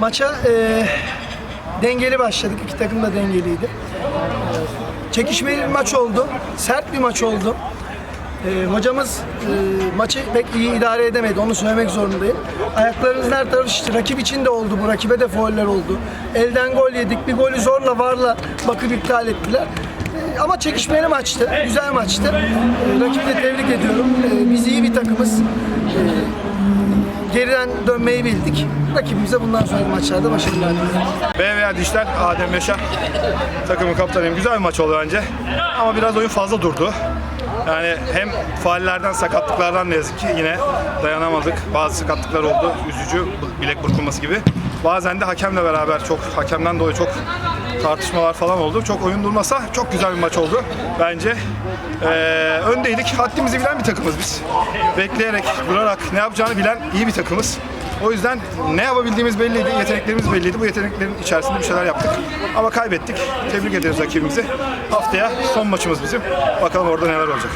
Maça e, dengeli başladık. İki takım da dengeliydi. Çekişmeli bir maç oldu. Sert bir maç oldu. E, hocamız e, maçı pek iyi idare edemedi. Onu söylemek zorundayım. Ayaklarınızın her tarafı şişti. Rakip için de oldu bu. Rakibe de fauller oldu. Elden gol yedik. Bir golü zorla varla bakıp iptal ettiler. E, ama çekişmeli maçtı. Güzel maçtı. E, rakibi de tebrik ediyorum. E, biz iyi bir takımız. Geriden dönmeyi bildik. Rakibimize bundan sonraki maçlarda başarılar diliyorum. B veya Dişler Adem Yaşar takımın kaptanıyım. Güzel bir maç oldu bence. Ama biraz oyun fazla durdu. Yani hem faallerden, sakatlıklardan ne yazık ki yine dayanamadık. Bazı sakatlıklar oldu. Üzücü, bilek burkulması gibi. Bazen de hakemle beraber çok, hakemden dolayı çok tartışmalar falan oldu. Çok oyun durmasa çok güzel bir maç oldu bence. Ee, öndeydik. Haddimizi bilen bir takımız biz. Bekleyerek, durarak ne yapacağını bilen iyi bir takımız. O yüzden ne yapabildiğimiz belliydi, yeteneklerimiz belliydi. Bu yeteneklerin içerisinde bir şeyler yaptık. Ama kaybettik. Tebrik ederiz rakibimizi. Haftaya son maçımız bizim. Bakalım orada neler olacak.